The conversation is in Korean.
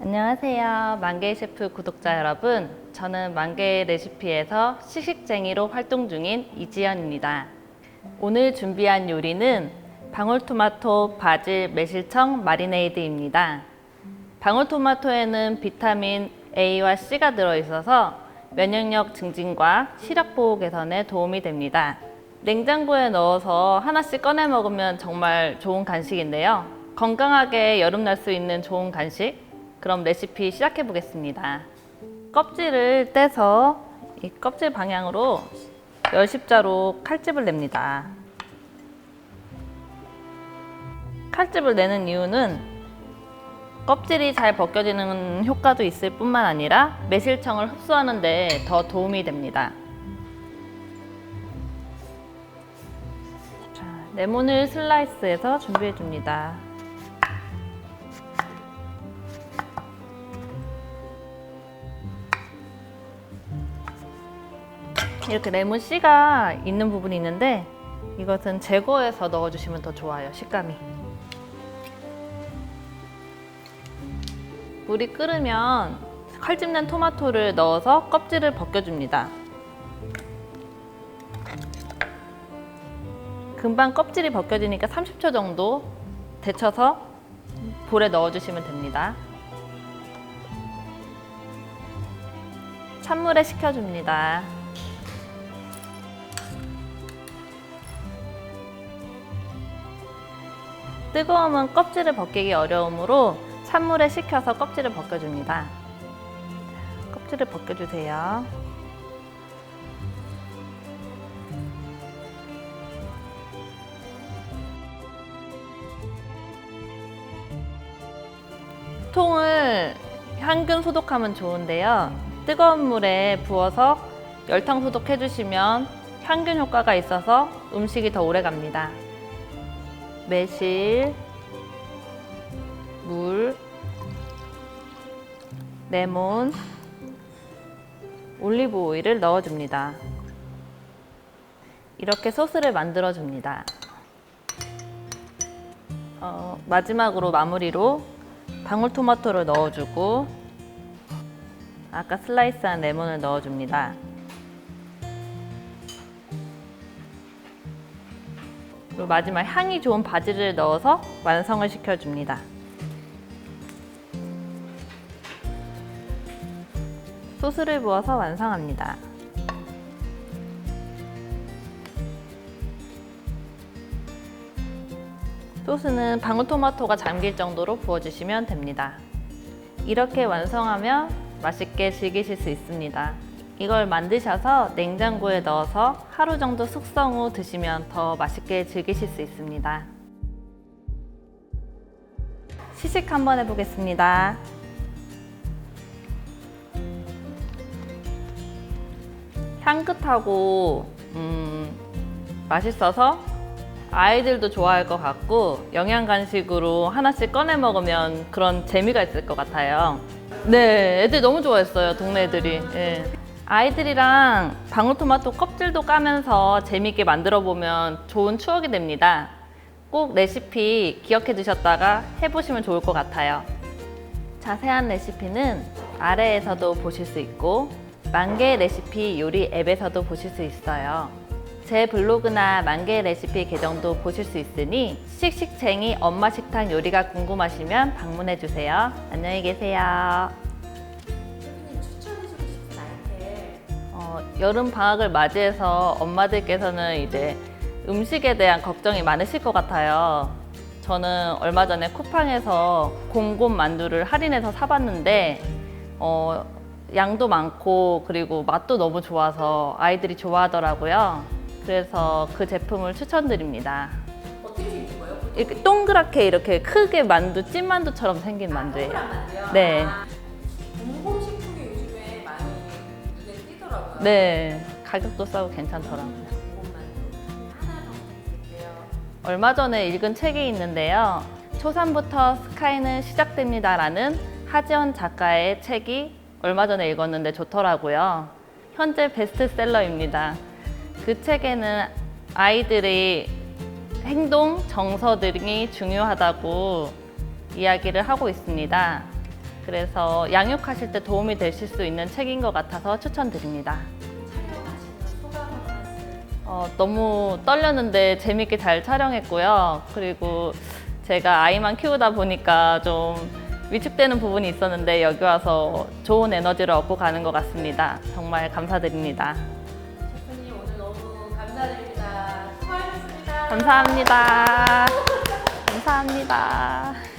안녕하세요. 만개 셰프 구독자 여러분. 저는 만개 레시피에서 시식쟁이로 활동 중인 이지연입니다. 오늘 준비한 요리는 방울토마토 바질 매실청 마리네이드입니다. 방울토마토에는 비타민 A와 C가 들어있어서 면역력 증진과 시력 보호 개선에 도움이 됩니다. 냉장고에 넣어서 하나씩 꺼내 먹으면 정말 좋은 간식인데요. 건강하게 여름 날 수 있는 좋은 간식. 그럼 레시피 시작해 보겠습니다. 껍질을 떼서 이 껍질 방향으로 열십자로 칼집을 냅니다. 칼집을 내는 이유는 껍질이 잘 벗겨지는 효과도 있을 뿐만 아니라 매실청을 흡수하는 데 더 도움이 됩니다. 레몬을 슬라이스해서 준비해 줍니다. 이렇게 레몬 씨가 있는 부분이 있는데 이것은 제거해서 넣어주시면 더 좋아요, 식감이. 물이 끓으면 칼집 낸 토마토를 넣어서 껍질을 벗겨줍니다. 금방 껍질이 벗겨지니까 30초 정도 데쳐서 볼에 넣어주시면 됩니다. 찬물에 식혀줍니다. 뜨거우면 껍질을 벗기기 어려우므로 찬물에 식혀서 껍질을 벗겨줍니다. 껍질을 벗겨주세요. 통을 향균 소독하면 좋은데요. 뜨거운 물에 부어서 열탕 소독해 주시면 향균 효과가 있어서 음식이 더 오래 갑니다. 매실, 물, 레몬, 올리브 오일을 넣어줍니다. 이렇게 소스를 만들어 줍니다. 어, 마지막으로 마무리로 방울토마토를 넣어주고 아까 슬라이스한 레몬을 넣어줍니다. 그리고 마지막 향이 좋은 바지를 넣어서 완성을 시켜줍니다. 소스를 부어서 완성합니다. 소스는 방울토마토가 잠길 정도로 부어주시면 됩니다. 이렇게 완성하면 맛있게 즐기실 수 있습니다. 이걸 만드셔서 냉장고에 넣어서 하루 정도 숙성 후 드시면 더 맛있게 즐기실 수 있습니다. 시식 한번 해보겠습니다. 향긋하고 음, 맛있어서 아이들도 좋아할 것 같고 영양 간식으로 하나씩 꺼내 먹으면 그런 재미가 있을 것 같아요. 네, 애들 너무 좋아했어요, 동네 애들이. 예. 아이들이랑 방울토마토 껍질도 까면서 재미있게 만들어 보면 좋은 추억이 됩니다. 꼭 레시피 기억해 두셨다가 해보시면 좋을 것 같아요. 자세한 레시피는 아래에서도 보실 수 있고 만개 레시피 요리 앱에서도 보실 수 있어요. 제 블로그나 만개 레시피 계정도 보실 수 있으니 씩씩쟁이 엄마 식탁 요리가 궁금하시면 방문해 주세요. 안녕히 계세요. 셰프님 추천해주고 싶은 아이템 어, 여름 방학을 맞이해서 엄마들께서는 이제 음식에 대한 걱정이 많으실 것 같아요. 저는 얼마 전에 쿠팡에서 공곰 만두를 할인해서 사봤는데 어, 양도 많고 그리고 맛도 너무 좋아서 아이들이 좋아하더라고요. 그래서 그 제품을 추천드립니다. 어떻게 생긴 거예요? 이렇게 동그랗게 이렇게 크게 만두 찐 만두처럼 생긴 만두예요. 동그란 만두요? 네. 아, 공공 식품이 요즘에 많이 눈에 띄더라고요. 네, 가격도 싸고 괜찮더라고요. 공공 만두 하나 더 부탁드릴게요. 얼마 전에 읽은 책이 있는데요. 초산부터 스카이는 시작됩니다라는 하지원 작가의 책이 얼마 전에 읽었는데 좋더라고요. 현재 베스트셀러입니다. 그 책에는 아이들의 행동, 정서 등이 중요하다고 이야기를 하고 있습니다. 그래서 양육하실 때 도움이 되실 수 있는 책인 것 같아서 추천드립니다. 어, 너무 떨렸는데 재밌게 잘 촬영했고요. 그리고 제가 아이만 키우다 보니까 좀 위축되는 부분이 있었는데 여기 와서 좋은 에너지를 얻고 가는 것 같습니다. 정말 감사드립니다. 감사드립니다. 수고하셨습니다. 감사합니다. 감사합니다.